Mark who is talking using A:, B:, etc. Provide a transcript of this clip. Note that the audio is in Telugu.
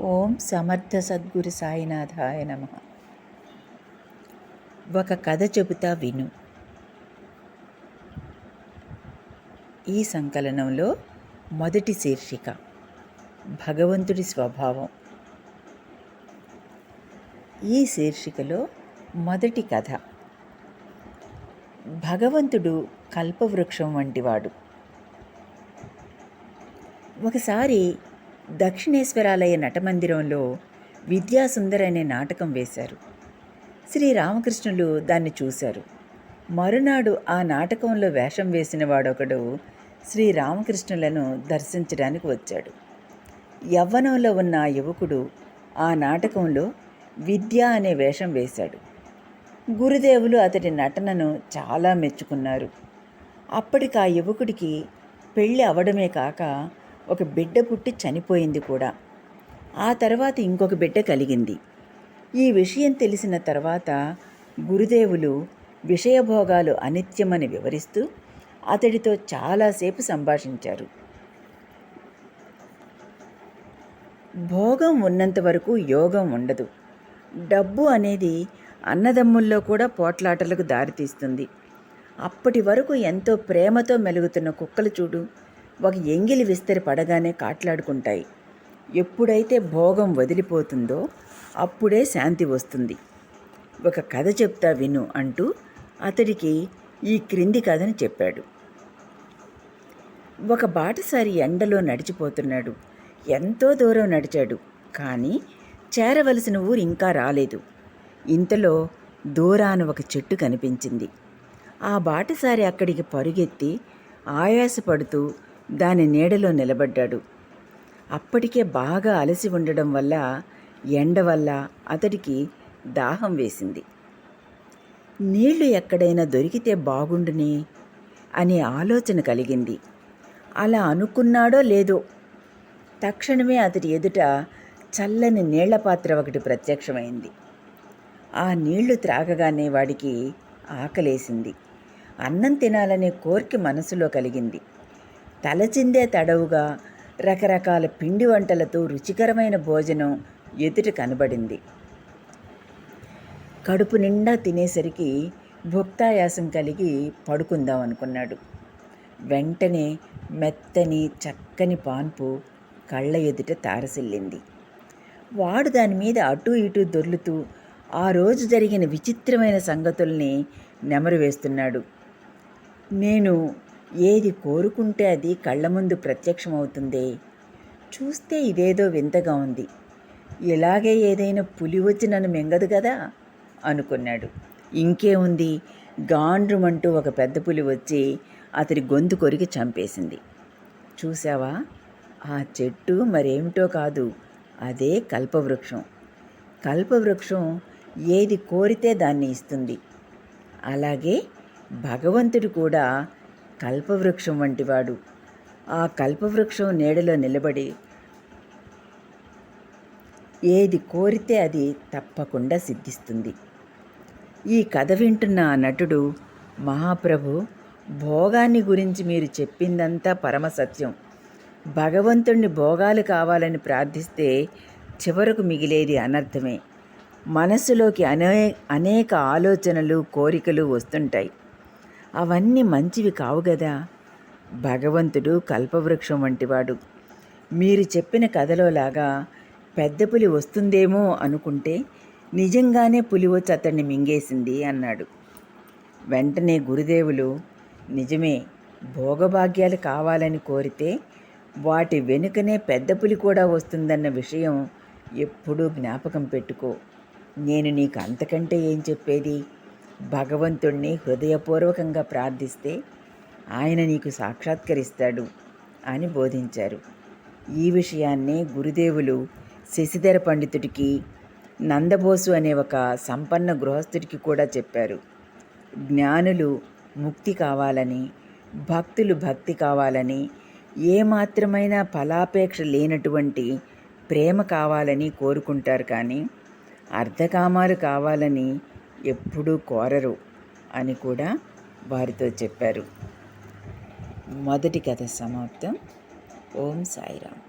A: ఓం సమర్థ సద్గురు సాయినాథాయ నమ. ఒక కథ చెబుతా విను. ఈ సంకలనంలో మొదటి శీర్షిక భగవంతుడి స్వభావం. ఈ శీర్షికలో మొదటి కథ భగవంతుడు కల్పవృక్షం వంటివాడు. ఒకసారి దక్షిణేశ్వరాలయ నటమందిరంలో విద్యాసుందర్ అనే నాటకం వేశారు. శ్రీ రామకృష్ణులు దాన్ని చూశారు. మరునాడు ఆ నాటకంలో వేషం వేసిన వాడొకడు శ్రీరామకృష్ణులను దర్శించడానికి వచ్చాడు. యవ్వనంలో ఉన్న ఆ యువకుడు ఆ నాటకంలో విద్య అనే వేషం వేశాడు. గురుదేవులు అతడి నటనను చాలా మెచ్చుకున్నారు. అప్పటికి ఆ యువకుడికి పెళ్ళి అవడమే కాక ఒక బిడ్డ పుట్టి చనిపోయింది కూడా. ఆ తర్వాత ఇంకొక బిడ్డ కలిగింది. ఈ విషయం తెలిసిన తర్వాత గురుదేవులు విషయభోగాలు అనిత్యమని వివరిస్తూ అతడితో చాలాసేపు సంభాషించారు. భోగం ఉన్నంత వరకు యోగం ఉండదు. డబ్బు అనేది అన్నదమ్ముల్లో కూడా పోట్లాటలకు దారితీస్తుంది. అప్పటి వరకు ఎంతో ప్రేమతో మెలుగుతున్న కుక్కలు చూడు. ఒక ఎంగిలి విస్తరి పడగానే కాట్లాడుకుంటాయి. ఎప్పుడైతే భోగం వదిలిపోతుందో అప్పుడే శాంతి వస్తుంది. ఒక కథ చెప్తా విను అంటూ అతడికి ఈ క్రింది కథను చెప్పాడు. ఒక బాటసారి ఎండలో నడిచిపోతున్నాడు. ఎంతో దూరం నడిచాడు. కానీ చేరవలసిన ఊరు ఇంకా రాలేదు. ఇంతలో దూరాన ఒక చెట్టు కనిపించింది. ఆ బాటసారి అక్కడికి పరుగెత్తి ఆయాసపడుతూ దాని నీడలో నిలబడ్డాడు. అప్పటికే బాగా అలసి ఉండడం వల్ల ఎండ వల్ల అతడికి దాహం వేసింది. నీళ్ళు ఎక్కడైనా దొరికితే బాగుండునే అనే ఆలోచన కలిగింది. అలా అనుకున్నాడో లేదో తక్షణమే అతడి ఎదుట చల్లని నీళ్ళ పాత్ర ఒకటి ప్రత్యక్షమైంది. ఆ నీళ్ళు త్రాగగానే వాడికి ఆకలేసింది. అన్నం తినాలనే కోరిక మనసులో కలిగింది. తలచిందే తడవుగా రకరకాల పిండి వంటలతో రుచికరమైన భోజనం ఎదుట కనబడింది. కడుపు నిండా తినేసరికి భుక్తాయాసం కలిగి పడుకుందాం అనుకున్నాడు. వెంటనే మెత్తని చక్కని పాన్పు కళ్ళ ఎదుట తారసిల్లింది. వాడు దాని మీద అటు ఇటు దొర్లుతూ ఆ రోజు జరిగిన విచిత్రమైన సంగతుల్ని నెమరు వేస్తున్నాడు. నేను ఏది కోరుకుంటే అది కళ్ళ ముందు ప్రత్యక్షమవుతుంది. చూస్తే ఇదేదో వింతగా ఉంది. ఇలాగే ఏదైనా పులి వచ్చి నన్ను మింగదు కదా? అనుకున్నాడు. ఇంకేముంది గాండ్రుమంటూ ఒక పెద్ద పులి వచ్చి అతడి గొంతు కొరికి చంపేసింది. చూసావా ఆ చెట్టు మరేమిటో కాదు. అదే కల్పవృక్షం. కల్పవృక్షం ఏది కోరితే దాన్ని ఇస్తుంది. అలాగే భగవంతుడు కూడా కల్పవృక్షం వంటివాడు. ఆ కల్పవృక్షం నీడలో నిలబడి ఏది కోరితే అది తప్పకుండా సిద్ధిస్తుంది. ఈ కథ వింటున్న ఆ నటుడు మహాప్రభు భోగాన్ని గురించి మీరు చెప్పిందంతా పరమసత్యం. భగవంతుణ్ణి భోగాలు కావాలని ప్రార్థిస్తే చివరకు మిగిలేది అనర్థమే. మనసులోకి అనే అనేక ఆలోచనలు కోరికలు వస్తుంటాయి. అవన్నీ మంచివి కావు కదా భగవంతుడు కల్పవృక్షం వంటివాడు. మీరు చెప్పిన కథలోలాగా పెద్ద పులి వస్తుందేమో అనుకుంటే నిజంగానే పులి వచ్చి అతన్ని మింగేసింది అన్నాడు. వెంటనే గురుదేవులు నిజమే భోగభాగ్యాలు కావాలని కోరితే వాటి వెనుకనే పెద్ద పులి కూడా వస్తుందన్న విషయం ఎప్పుడూ జ్ఞాపకం పెట్టుకో. నేను నీకు అంతకంటే ఏం చెప్పేది? భగవంతుణ్ణి హృదయపూర్వకంగా ప్రార్థిస్తే ఆయన నీకు సాక్షాత్కరిస్తాడు అని బోధించారు. ఈ విషయాన్నే గురుదేవులు శశిధర పండితుడికి నందబోసు అనే ఒక సంపన్న గృహస్థుడికి కూడా చెప్పారు. జ్ఞానులు ముక్తి కావాలని భక్తులు భక్తి కావాలని ఏమాత్రమైన ఫలాపేక్ష లేనటువంటి ప్రేమ కావాలని కోరుకుంటారు కానీ అర్ధకామాలు కావాలని ఎప్పుడూ కోరరు అని కూడా వారితో చెప్పారు. మొదటి కథ సమాప్తం. ఓం సాయిరామ్.